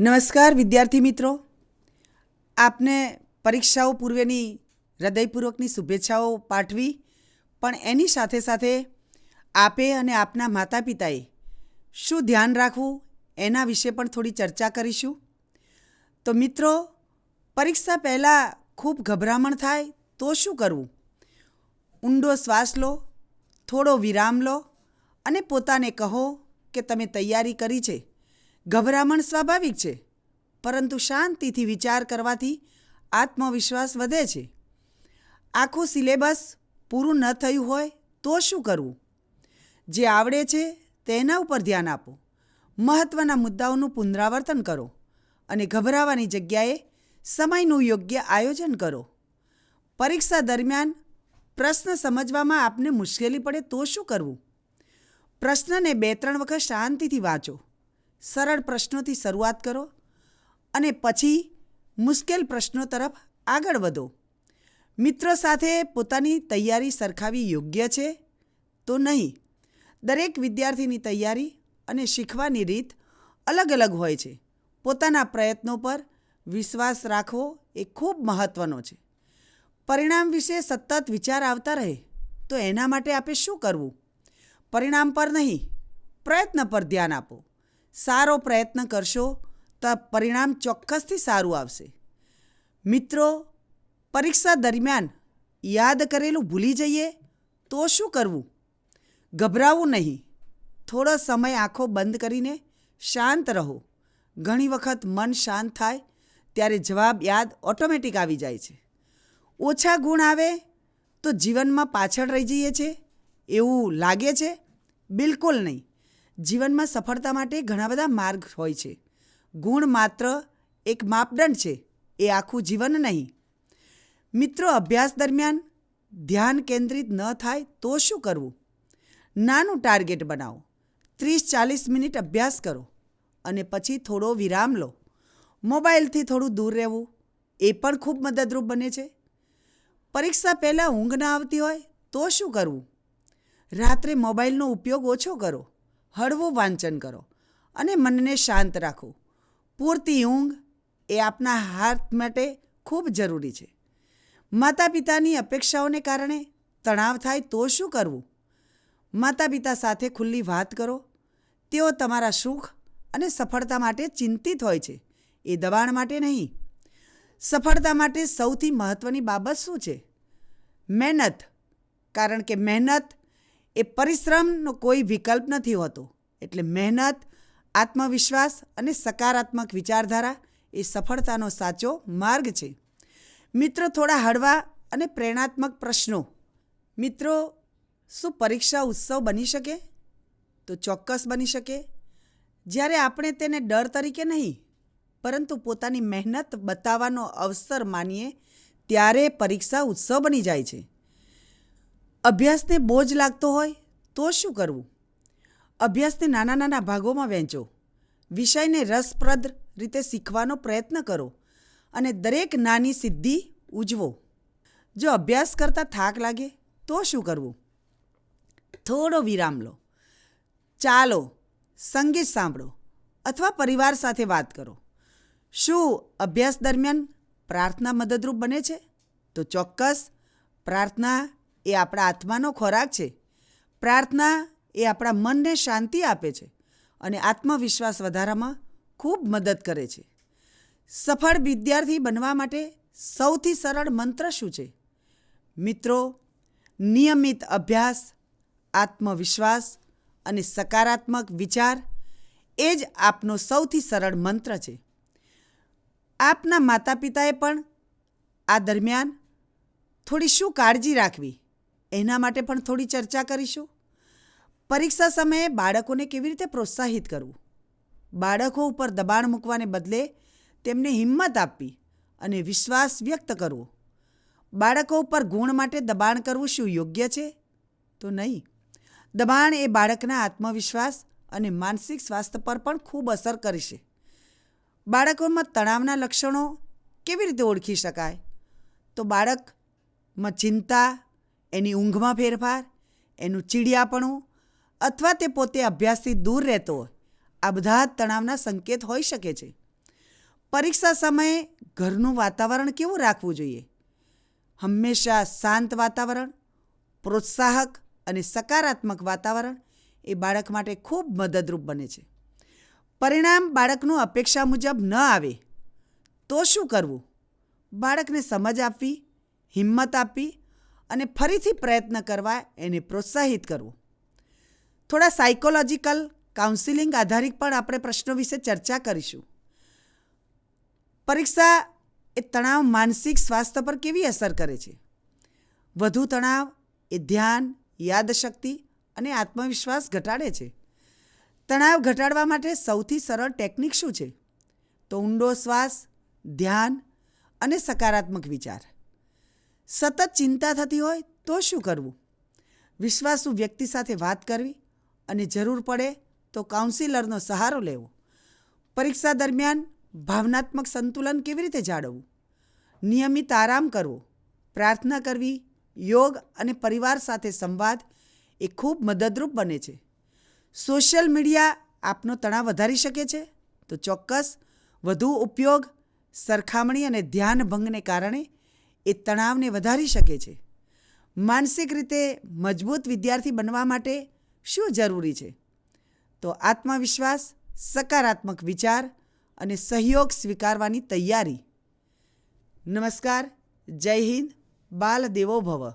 નમસ્કાર, વિદ્યાર્થી મિત્રો. આપને પરીક્ષાઓ પૂર્વેની હૃદયપૂર્વકની શુભેચ્છાઓ પાઠવી, પણ એની સાથે સાથે આપે અને આપના માતા પિતાએ શું ધ્યાન રાખવું એના વિશે પણ થોડી ચર્ચા કરીશું. તો મિત્રો, પરીક્ષા પહેલાં ખૂબ ગભરામણ થાય તો શું કરવું? ઊંડો શ્વાસ લો, થોડો વિરામ લો અને પોતાને કહો કે તમે તૈયારી કરી છે. ગભરામણ સ્વાભાવિક છે, પરંતુ શાંતિથી વિચાર કરવાથી આત્મવિશ્વાસ વધે છે. આખું સિલેબસ પૂરું ન થયું હોય તો શું કરવું? જે આવડે છે તેના ઉપર ધ્યાન આપો. મહત્ત્વના મુદ્દાઓનું પુનરાવર્તન કરો અને ગભરાવાની જગ્યાએ સમયનું યોગ્ય આયોજન કરો. પરીક્ષા દરમિયાન પ્રશ્ન સમજવામાં આપને મુશ્કેલી પડે તો શું કરવું? પ્રશ્નને બે ત્રણ વખત શાંતિથી વાંચો. સરળ પ્રશ્નોથી શરૂઆત કરો અને પછી મુશ્કેલ પ્રશ્નો તરફ આગળ વધો. મિત્રો સાથે પોતાની તૈયારી સરખાવી યોગ્ય છે? તો નહીં. દરેક વિદ્યાર્થીની તૈયારી અને શીખવાની રીત અલગ અલગ હોય છે. પોતાના પ્રયત્નો પર વિશ્વાસ રાખવો એ ખૂબ મહત્ત્વનો છે. પરિણામ વિશે સતત વિચાર આવતા રહે તો એના માટે આપે શું કરવું? પરિણામ પર નહીં, પ્રયત્ન પર ધ્યાન આપો. સારો પ્રયત્ન કરશો તો પરિણામ ચોક્કસથી સારું આવશે. મિત્રો, પરીક્ષા દરમિયાન યાદ કરેલું ભૂલી જઈએ તો શું કરવું? ગભરાવું નહીં. થોડો સમય આંખો બંધ કરીને શાંત રહો. ઘણી વખત મન શાંત થાય ત્યારે જવાબ યાદ ઓટોમેટિક આવી જાય છે. ઓછા ગુણ આવે તો જીવનમાં પાછળ રહી જઈએ છીએ. એવું લાગે છે? બિલકુલ નહીં. જીવનમાં સફળતા માટે ઘણા બધા માર્ગ હોય છે. ગુણ માત્ર એક માપદંડ છે, એ આખું જીવન નહીં. મિત્રો, અભ્યાસ દરમિયાન ધ્યાન કેન્દ્રિત ન થાય તો શું કરવું? નાનું ટાર્ગેટ બનાવો. ત્રીસ ચાલીસ મિનિટ અભ્યાસ કરો અને પછી થોડો વિરામ લો. મોબાઈલથી થોડું દૂર રહેવું, એ પણ ખૂબ મદદરૂપ બને છે. પરીક્ષા પહેલાં ઊંઘ ના આવતી હોય તો શું કરવું? રાત્રે મોબાઈલનો ઉપયોગ ઓછો કરો. હળવું વાંચન કરો અને મનને શાંત રાખો. પૂરતી ઊંઘ એ આપના હાથ માટે ખૂબ જરૂરી છે. માતા પિતાની અપેક્ષાઓને કારણે તણાવ થાય તો શું કરવું? માતા પિતા સાથે ખુલ્લી વાત કરો. તેઓ તમારા સુખ અને સફળતા માટે ચિંતિત હોય છે. એ દબાણ માટે નહીં. સફળતા માટે સૌથી મહત્ત્વની બાબત શું છે? મહેનત. કારણ કે મહેનત એ પરિશ્રમનો કોઈ વિકલ્પ નથી હોતો. એટલે મહેનત, આત્મવિશ્વાસ અને સકારાત્મક વિચારધારા એ સફળતાનો સાચો માર્ગ છે. મિત્રો, થોડા હળવા અને પ્રેરણાત્મક પ્રશ્નો. મિત્રો, શું પરીક્ષા ઉત્સવ બની શકે? તો ચોક્કસ બની શકે. જ્યારે આપણે તેને ડર તરીકે નહીં, પરંતુ પોતાની મહેનત બતાવવાનો અવસર માનીએ, ત્યારે પરીક્ષા ઉત્સવ બની જાય છે. અભ્યાસને બોજ લાગતો હોય તો શું કરવું? અભ્યાસને નાના નાના ભાગોમાં વહેંચો. વિષયને રસપ્રદ રીતે શીખવાનો પ્રયત્ન કરો અને દરેક નાની સિદ્ધિ ઉજવો. જો અભ્યાસ કરતાં થાક લાગે તો શું કરવું? થોડો વિરામ લો. ચાલો સંગીત સાંભળો અથવા પરિવાર સાથે વાત કરો. શું અભ્યાસ દરમિયાન પ્રાર્થના મદદરૂપ બને છે? તો ચોક્કસ પ્રાર્થના એ આપણા આત્માનો ખોરાક છે. પ્રાર્થના એ આપણા મનને શાંતિ આપે છે અને આત્મવિશ્વાસ વધારવામાં ખૂબ મદદ કરે છે. સફળ વિદ્યાર્થી બનવા માટે સૌથી સરળ મંત્ર શું છે? મિત્રો, નિયમિત અભ્યાસ, આત્મવિશ્વાસ અને સકારાત્મક વિચાર એ જ આપનો સૌથી સરળ મંત્ર છે. આપના માતા પિતાએ પણ આ દરમિયાન થોડી શું કાળજી રાખવી? એના માટે પણ થોડી ચર્ચા કરીશું. પરીક્ષા સમયે બાળકોને કેવી રીતે પ્રોત્સાહિત કરવું? બાળકો ઉપર દબાણ મૂકવાને બદલે તેમને હિંમત આપવી અને વિશ્વાસ વ્યક્ત કરવો. બાળકો ઉપર ગુણ માટે દબાણ કરવું શું યોગ્ય છે? તો નહીં. દબાણ એ બાળકના આત્મવિશ્વાસ અને માનસિક સ્વાસ્થ્ય પર પણ ખૂબ અસર કરશે. બાળકોમાં તણાવના લક્ષણો કેવી રીતે ઓળખી શકાય? તો બાળકમાં ચિંતા એની ઊંઘમાં ફેરફાર, એનું ચીડિયાપણું અથવા તે પોતે અભ્યાસથી દૂર રહેતો હોય, આ બધા તણાવના સંકેત હોઈ શકે છે. પરીક્ષા સમયે ઘરનું વાતાવરણ કેવું રાખવું જોઈએ? હંમેશા શાંત વાતાવરણ, પ્રોત્સાહક અને સકારાત્મક વાતાવરણ એ બાળક માટે ખૂબ મદદરૂપ બને છે. પરિણામ બાળકનું અપેક્ષા મુજબ ન આવે, તો શું કરવું? બાળકને સમજ આપવી, હિંમત આપવી અને ફરીથી પ્રયત્ન કરવા એને પ્રોત્સાહિત કરવું. થોડા સાયકોલોજીકલ કાઉન્સિલિંગ આધારિત પણ આપણે પ્રશ્નો વિશે ચર્ચા કરીશું. પરીક્ષા એ તણાવ માનસિક સ્વાસ્થ્ય પર કેવી અસર કરે છે? વધુ તણાવ એ ધ્યાન, યાદશક્તિ અને આત્મવિશ્વાસ ઘટાડે છે. તણાવ ઘટાડવા માટે સૌથી સરળ ટેકનિક શું છે? તો ઊંડો શ્વાસ, ધ્યાન અને સકારાત્મક વિચાર. સતત ચિંતા થતી હોય તો શું કરવું? વિશ્વાસુ વ્યક્તિ સાથે વાત કરવી અને જરૂર પડે તો કાઉન્સિલરનો સહારો લેવો. પરીક્ષા દરમિયાન ભાવનાત્મક સંતુલન કેવી રીતે જાળવવું? નિયમિત આરામ કરવો, પ્રાર્થના કરવી, યોગ અને પરિવાર સાથે સંવાદ એ ખૂબ મદદરૂપ બને છે. સોશિયલ મીડિયા આપનો તણાવ વધારી શકે છે? તો ચોક્કસ વધુ ઉપયોગ, સરખામણી અને ધ્યાન ભંગને કારણે એ તણાવને વધારી શકે છે. માનસિક રીતે મજબૂત વિદ્યાર્થી બનવા માટે શું જરૂરી છે? તો આત્મવિશ્વાસ, સકારાત્મક વિચાર અને સહયોગ સ્વીકારવાની તૈયારી. નમસ્કાર, જય હિન્દ, બાલ દેવો ભવ.